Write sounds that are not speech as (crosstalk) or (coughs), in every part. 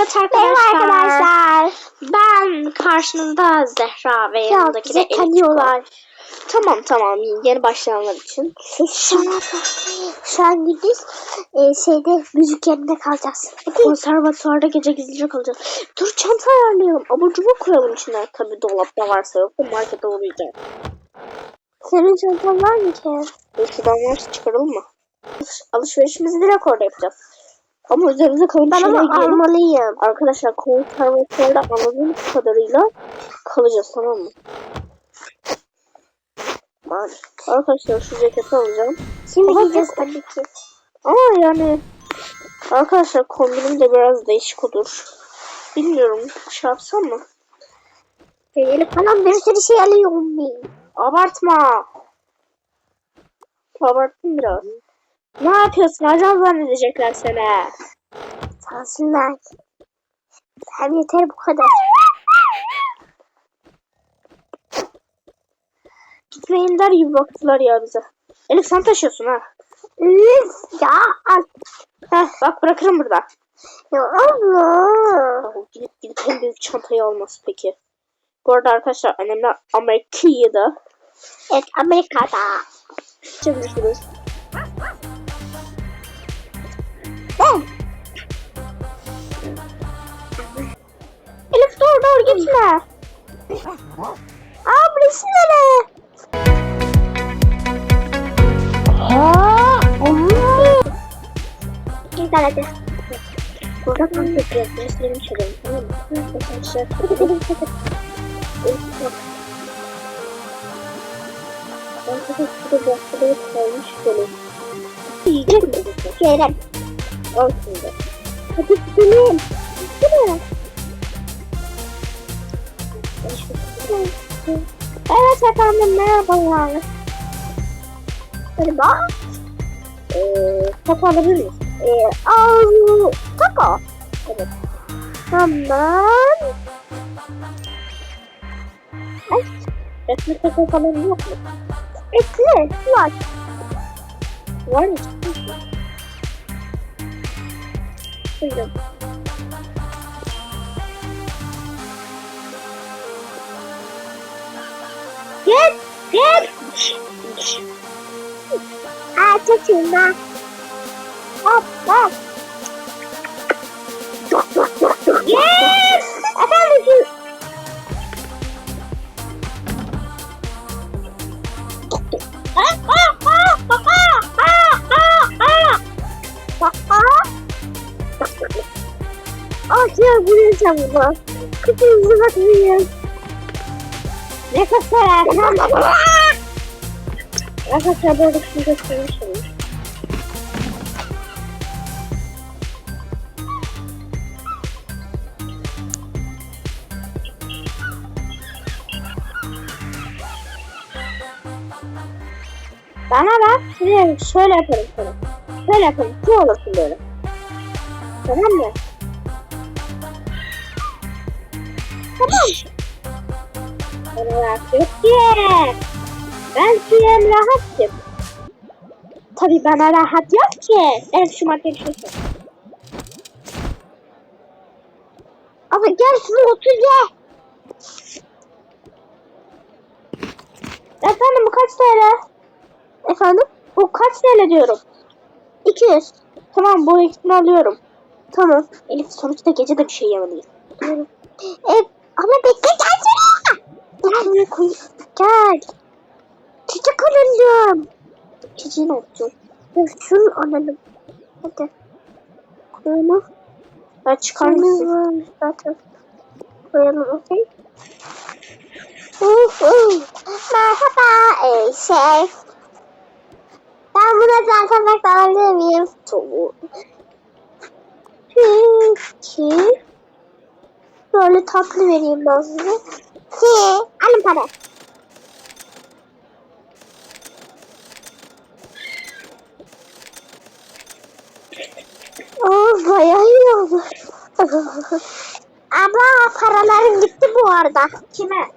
Evet Merhaba arkadaşlar. arkadaşlar. Ben karşınızda Zehra ve Ya yanındaki de tanıyorlar. Tamam tamam yeni başlayanlar için. An, şu an gündüz e, şeyde müzik yerinde kalacağız. Konservatuvarda gece gizlice kalacağız. Dur çanta ayarlayalım. Abur cubur koyalım içine. Tabii dolapta varsa yok. Markete uğrayacağız. Senin çantan var mı ki? Ülkeden varsa çıkaralım mı? Alış- Alışverişimizi direkt orada yapacağız. Ama üzerimize kalın Ben ama giyelim. almalıyım. Arkadaşlar konservatuvarda anladığımız kadarıyla kalacağız tamam mı? Var. Arkadaşlar şu ceketi alacağım. Şimdi Ama gideceğiz çok- tabii ki. Ama yani arkadaşlar kombinim de biraz değişik olur. Bilmiyorum şey yapsam mı? Elif falan bir sürü şey alıyorum ben. Abartma. Abarttım biraz. Ne yapıyorsun? Ajan zannedecekler seni. Sansınlar. Hem yeter bu kadar. Gitmeyin der gibi baktılar ya bize. Elif sen taşıyorsun ha. Üf ya. Heh bak bırakırım burada. Ya Allah. Ya, Gidip gidip en büyük çantayı alması peki. Bu arada arkadaşlar annemler Amerika'da. Evet Amerika'da. Çalışıyoruz. Dur gitme. Aa burası nere? Ha, hadi. Burada kamp yapıyoruz. Derslerimi çalıyorum tamam mı? Bak. Arkadaşlar şurada bahçede kalmış böyle. Yiyecek mi? Kerem. Al şimdi. Hadi gidelim. Gidelim. Evet efendim merhabalar. Merhaba. Eee kafa alabilir miyiz? Ee, al. Kaka. Evet. Tamam. Ekmek kafa falan yok mu? Ekle. Var. Var mı? Buyurun. Gel. Gel. Aa çocuğuma. Hop hop. Yes. Efendim. Ah, ah, ah, ah, ah, ah, ah. Ah, ah. Ya vuracağım bunu. Kızım bakmayın. Ne kadar Arkadaşlar bu arada şunu göstermiş olayım. Bana bak, şuraya şöyle yaparım sana. Şöyle yaparım, şu olursun böyle. Tamam mı? Tamam. Yok ki. Ben siyem rahatım. Tabii bana rahat yok ki. Evet şu maddeyi şu. Ama gel şunu otur ye. Efendim bu kaç TL? Efendim? Bu kaç TL diyorum. 200. Tamam bu ikisini alıyorum. Tamam. Elif sonuçta gece de bir şey yemeliyiz. E, ama bekle gel Dur buraya koy. Gel. Çiçek alalım. Çiçeği ne yapacağım? Dur şunu alalım. Hadi. Koyalım. Ben çıkar mısın? Zaten. Koyalım okey. Uh, uh. Merhaba ey şey. Ben buna zaten bak alabilir miyim? Tavuğu. Peki. Böyle tatlı vereyim ben size. He, alın para. Oh, bayağı iyi oldu. Abla paralarım gitti bu arada. Kime?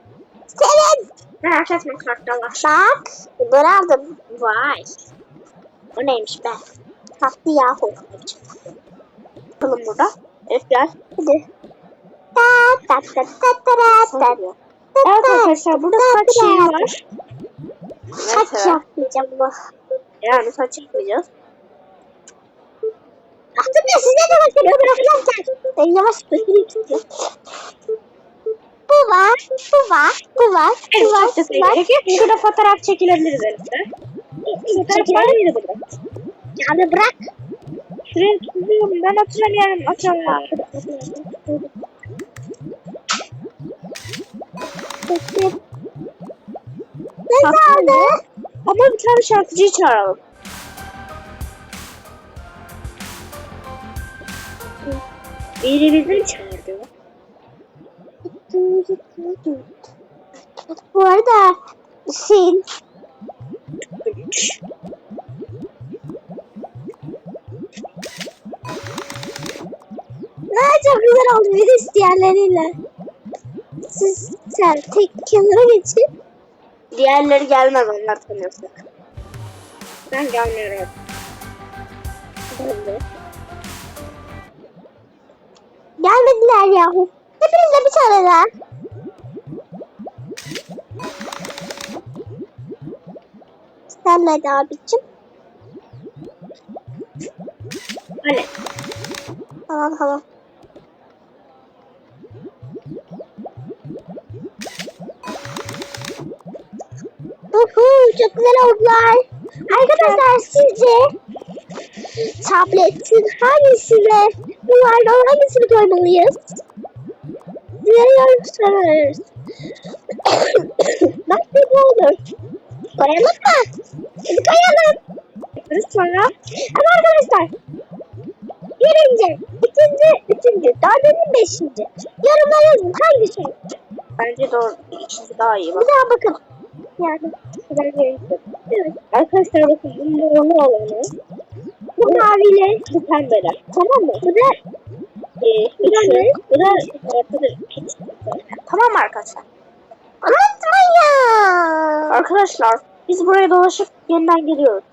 Senin. Merak etme kartta var. Bak, aldım. Vay. O neymiş be? Tatlı yahu. Bakalım burada. Elif gel. Hadi. Evet arkadaşlar burada saç şeyi var. Saç yapmayacağım bu. Yani saç yapmayacağız. Aslında size de bakın öbür falan Ben yavaş götüreyim. Bu var, bu var, bu var, bu var, bu var. Şurada fotoğraf çekilebiliriz Elif'te. Fotoğraf var mıydı burada? Yani bırak. Şuraya tutuyorum. Ben oturamıyorum. Oturamıyorum. Ne kaldı? Ama bir tane şarkıcıyı çağıralım. Biri bizi çağırdı. Bu arada şey ne çok güzel oldu bir de diğerleriyle. Siz sen tek kenara geçin. Diğerleri gelmez onlar tanıyorsak. Ben gelmiyorum. De. Gelmediler yahu. Hepinize bir tane daha. Senle de abicim. Öyle. Tamam tamam. Uhu, çok güzel oldular. Arkadaşlar sizce tabletin hangisine bunlardan hangisini koymalıyız? Size yorum sorarız. (coughs) Bak bir bu olur. Koyalım mı? Hadi koyalım. Sonra. Ama arkadaşlar birinci, ikinci, üçüncü, dördüncü, beşinci. Yorumlara yazın hangisi? Bence doğru. İkisi daha iyi. Bir Bak. daha bakın. Yani Ben görüntü. Evet. Arkadaşlar bakın bu morlu olanı. bu maviyle Bu pembeler. Tamam mı? Bu da e, üçü. Bu da ortada piç. Tamam arkadaşlar? unutmayın. Arkadaşlar biz buraya dolaşıp yeniden geliyoruz.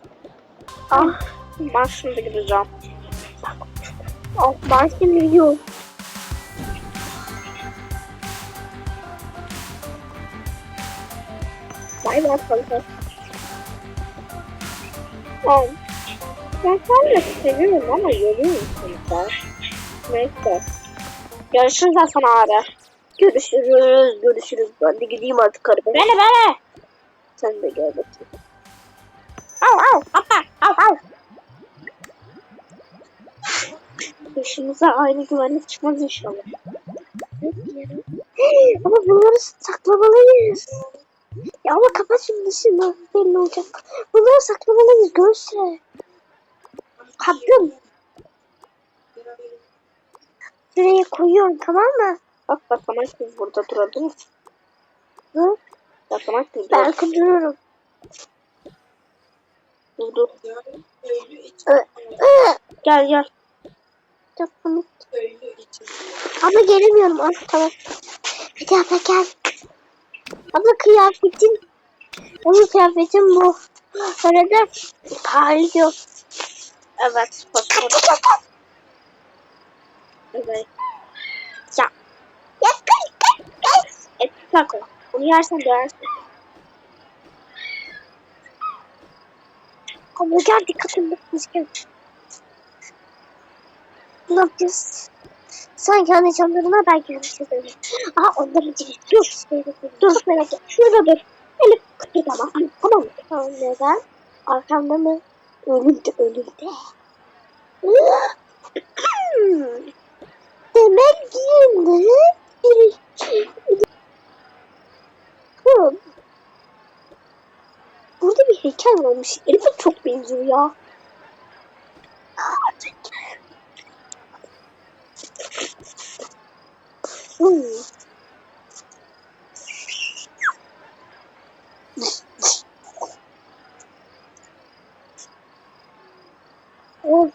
Ah ben şimdi gideceğim. Oh, ben şimdi gidiyorum. Bay bay kanka. Tamam. Ben sen seviyorum ama yoruyorum kanka. Neyse. Görüşürüz Hasan abi. Görüşürüz, görüşürüz. Ben de gideyim artık arabaya. Beni beni. Sen de gel bakayım. Au au, hoppa, au au. Başımıza aynı güvenlik çıkmaz inşallah. Ama bunları saklamalıyız. Ya ama kapat şimdi şunu. Belli olacak. Bunları saklamalıyız. Görse. Kaptım. Şuraya koyuyorum tamam mı? Bak basamak gibi burada duralım. Dur. Basamak gibi Ben dur. kıdırıyorum. Dur dur. Ö, ö. Gel gel. Çok komik. Abla gelemiyorum. Ah, tamam. Hadi abla gel. Abla kıyafetin. Onun kıyafetin bu. Arada parlıyor. Evet. Basamak. Evet. Ya. Ya kız kız kız. Et taco. Bunu yersen dönersin. Abla gel dikkatim bakmışken. Ne yapacağız? Sen kendi çanlarına ben kendi çanlarıma. Aha onları değil. Dur. Dur merak et. Şurada dur. Elif kıpırdama. Tamam mı? Tamam neden? Arkamda mı? Önümde önümde. (clears throat) Demek Hı. Burada bir heykel varmış. Elif'e çok benziyor ya. Hmm. Oh.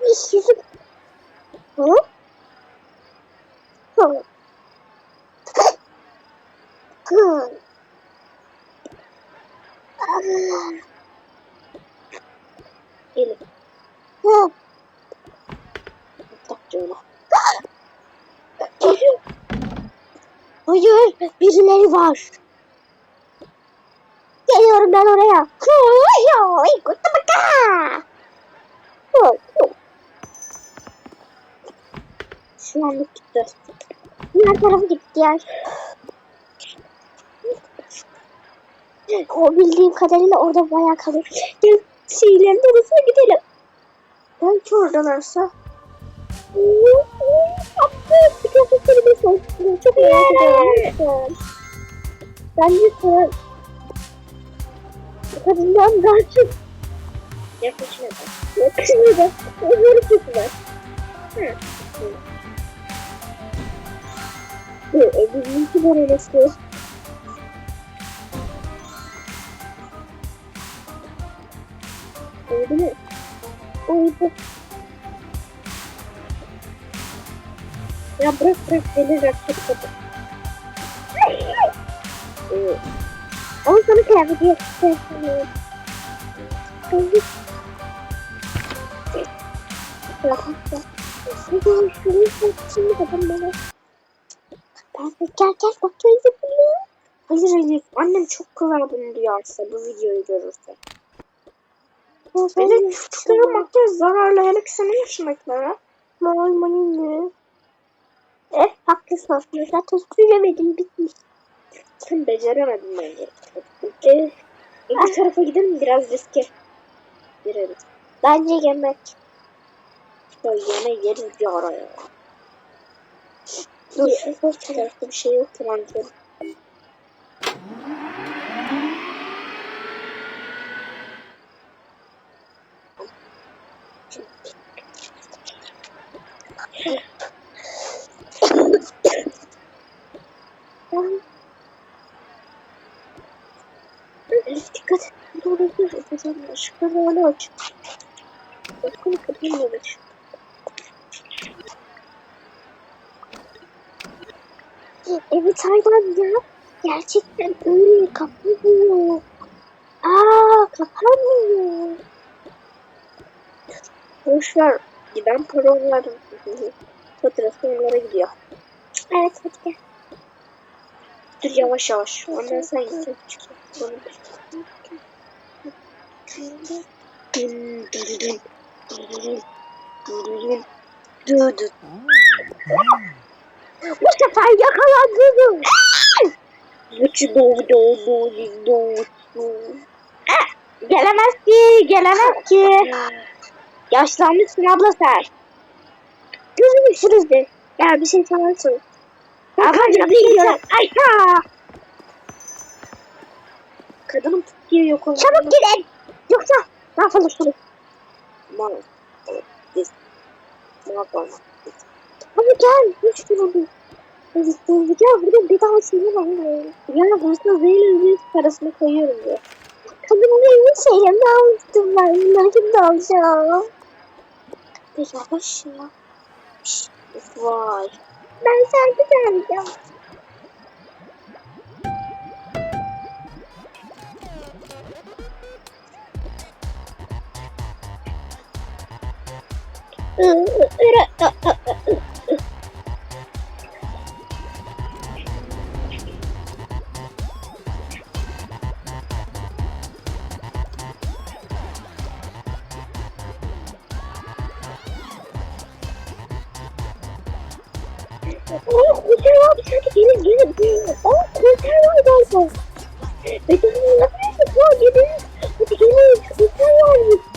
Bir yüzüm. Hı? Hı. Hı. Ah. Elif. Hı. onu. Geliyor. Hayır, birileri var. Geliyorum ben oraya. Şu anlık gitti. Diğer tarafı gitti diğer. O bildiğim kadarıyla orada bayağı kalır. Gel şeylerin arasına gidelim. Belki oradalarsa. Yaptık. Bir kafasını bir soğuksun. Çok merak ediyorum. Bence sen kadından daha çok Yaklaşmadı. yakışmıyor. Onları kesiler. Bu evlilik böylesi. Öyle mi? Oydu. Ya bırak bırak beni rakip kapı. Ama sana. Ben de gel gel bak teyze bunu. Hayır Elif. Annem çok kızar bunu duyarsa bu videoyu görürse. De çocuklara makyaj zararlı hele ki senin yaşındakilere. Normal Eh haklısın aslında. Zaten süremedim bitmiş. Sen beceremedin bence. Ee, bir tarafa gidelim biraz riske. Gireriz. Bence yemek. Ya yine yeriz bir ara ya. Dur. Bu tarafta bir şey yok ki bence. Elif dikkat et. Doğru dur. Efendim ışıkları öyle aç. Bakın kapıyı Evet hayvan ya. Gerçekten öyle kapanmıyor. Aa kapanmıyor. Boş ver. Giden para onların. Faturası onlara gidiyor. Evet hadi gel. Dur yavaş yavaş. Ondan sen gitsin. Çıkın. Dün dün dün. Dün dün. Dün dün. Bu sefer yakalandım. Gelemez ki, gelemez ki. Yaşlanmışsın abla sen. Gözünü şurası. Ya bir şey sor. Ablacığım bir şey. Ay ha. Kadının tuttuğu yok olan. Çabuk gidin. Yoksa mahvolursunuz. Mal. Biz. Mahvolma. Hadi gel. Hiç durmadı. Evet, evet, gel burada bir daha şeyler var. Ya ben sana zehirli bir parasını koyuyorum diye. Kadının evini şeylerini almıştım ben. Bunları şimdi alacağım. Bir yavaş ya. Vay. Ben sadece alacağım. Oh, kurtar abi sanki gelin gelin. Oh, kurtar var galiba. Betonun yapıyorsa koy gelin. Hadi gelin, kurtar.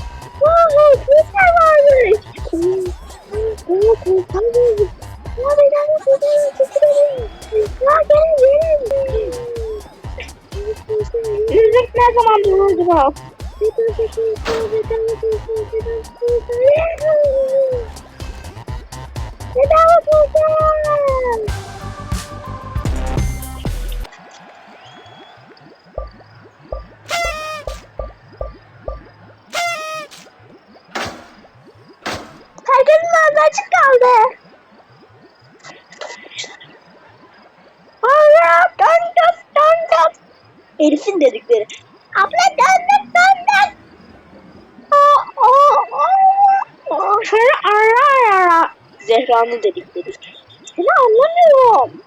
Kurtar. Bedava kurtar. Herkesin ağzı açık kaldı. Elif'in dedikleri. Ara. Zehra'nın dedikleri. Seni anlamıyorum.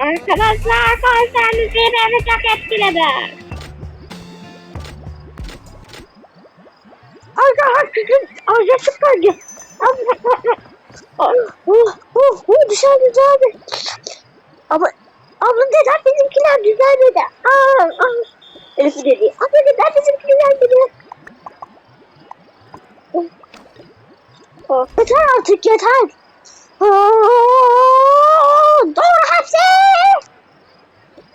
Arkadaşlar konserinizi beni çok etkiledi. Sizin ağzı geldi. Oh, oh, oh, dışarı güzeldi. Ama abla neden bizimkiler düzelmedi? Aa, aa. Elif dedi. Abla neden bizimkiler dedi? Oh. Oh. Yeter artık yeter. Aa, Doğru hepsi.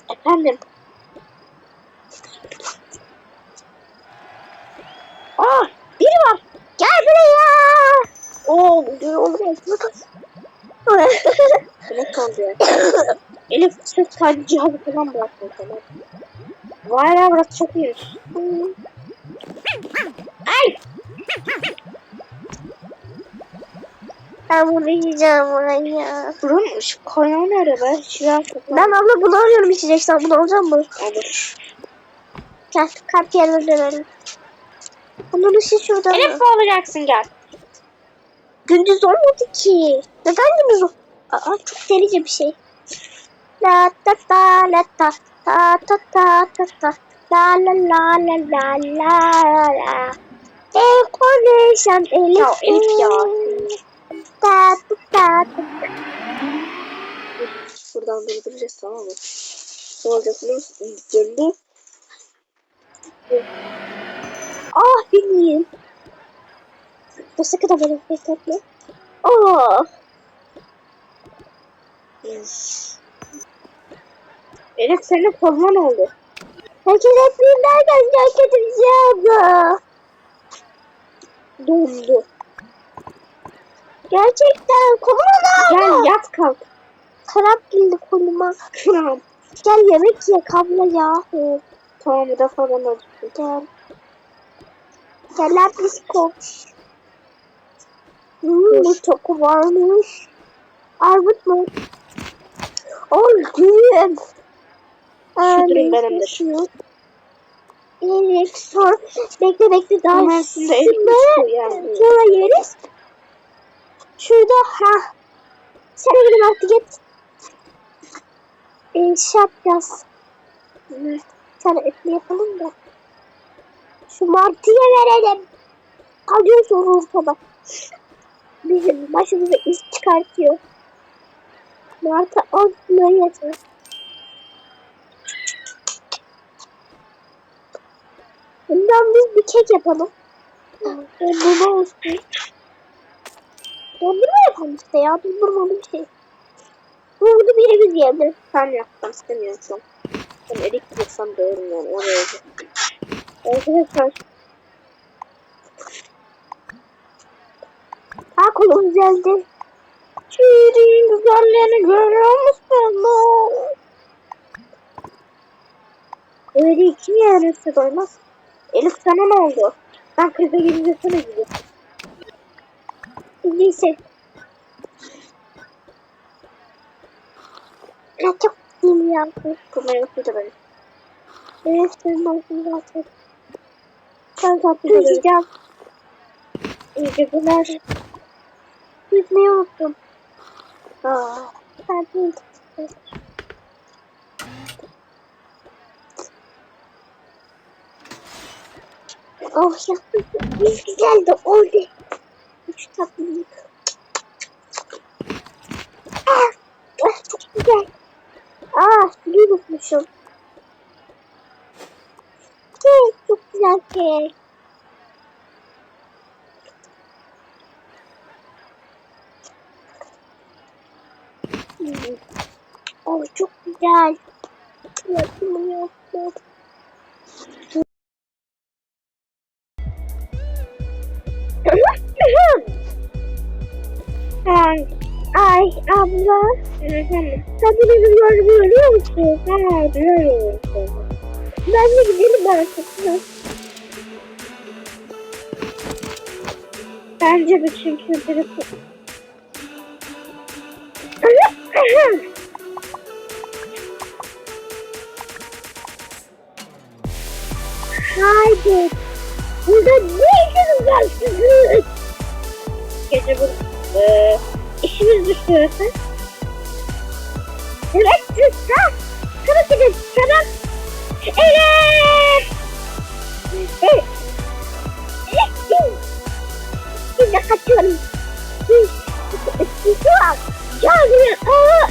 Efendim. Aa, biri var. Gel buraya. Oo, bu olur ya. Ne kaldı ya? Kaydı cihazı falan bıraktın tamam. Vay be burası çok iyiymiş. Ay! Ben bunu yiyeceğim. Buranın şu kaynağı nerede be? Şuraya. Ben abla bunu arıyorum içecek. Sen bunu alacak mısın? Olur. Gel kart yerine dönelim. Bunun işi şurada mı? Elif olacaksın gel. Gündüz olmadı ki. Neden gündüz Aa çok delice bir şey. La ta ta la ta ta ta ta ta ta la la la la la la la El konuşan Elif. Ya Elif ya. Ta ta ta ta. Buradan durduracağız tamam mı? Ne olacak biliyor musun? Döndü. Ah bilmiyorum. Nasıl kadar böyle bekletme. Oh. Elif senin koluna ne oldu? Herkes hep derken kötü bir şey oldu. Dondu. Gerçekten koluma ne oldu? Gel yat kalk. Krap girdi koluma. Kram. Gel yemek ye kabla yahu. Tamam bir defa ben acıktım. Gel. Gel lan bisko. Hmm, bu çok varmış. Armut mu? Oy gülüm. Şükürüm benimdir. Evet sor. Bekle bekle daha Hemen şimdi Elif. Sonra yeriz. Şurada ha. Sen gidelim artık git. Ee, şey yapacağız. Bir tane etli yapalım da. Şu martıya verelim. Kalıyor sonra ortada. Bizim başımıza iş çıkartıyor. Martı altına yeter. Bundan biz bir kek yapalım. Dondurma olsun. Dondurma yapalım işte ya. Dondurmalı bir şey. Burada birimiz yiyebilir. Sen yaptım istemiyorum an. Ben erik yesem doğru yani. Oraya Arkadaşlar. Ha kolum geldi. Çiğriğin güzelliğini görüyor musun? Öyle kim yerse doymaz. Elif sana ne oldu? Ben krize girince sana gidiyor. Neyse. Ya çok iyi ya. Bu meyvesi de benim. Evet senin olsun zaten. Sen tatlı ederim. Üzeceğim. İyi geceler. Üzmeyi unuttum. Aa, Ben de Oh ya. Ne güzel de oldu. Üç tatlılık. Ah, ah, çok güzel. Ah, suyu unutmuşum. Kek, çok güzel kek. Hmm. Oh, çok güzel. Yapımı yaptım. Ay abla. Efendim. Rüyamı görüyor musun? Ha, biliyorum. Bence gidelim artık. Bence de çünkü birisi... Haydi. Burada ne işiniz var sizin? Gece bu... Ee, işimiz düştü öğretmen. Evet siz ha? Çabuk gidin çabuk. Evet. Evet. De kaçıyorum. Biz var. Canım. Aa.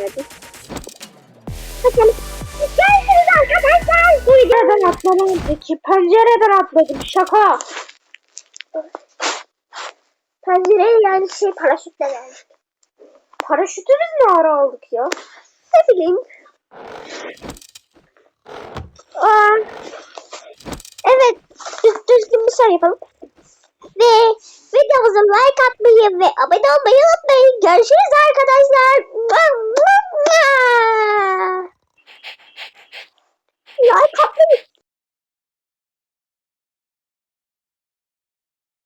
Nerede? Bakalım. Görüşürüz arkadaşlar. Bu yerden atlamam peki. Pencereden atladım. Şaka. Pencereye yani şey paraşütle geldik. Paraşütü biz ne ara aldık ya? Ne bileyim. Aa, evet. Düz, düzgün bir şey yapalım. Ve videomuza like atmayı ve abone olmayı unutmayın. Görüşürüz arkadaşlar. Like atmayı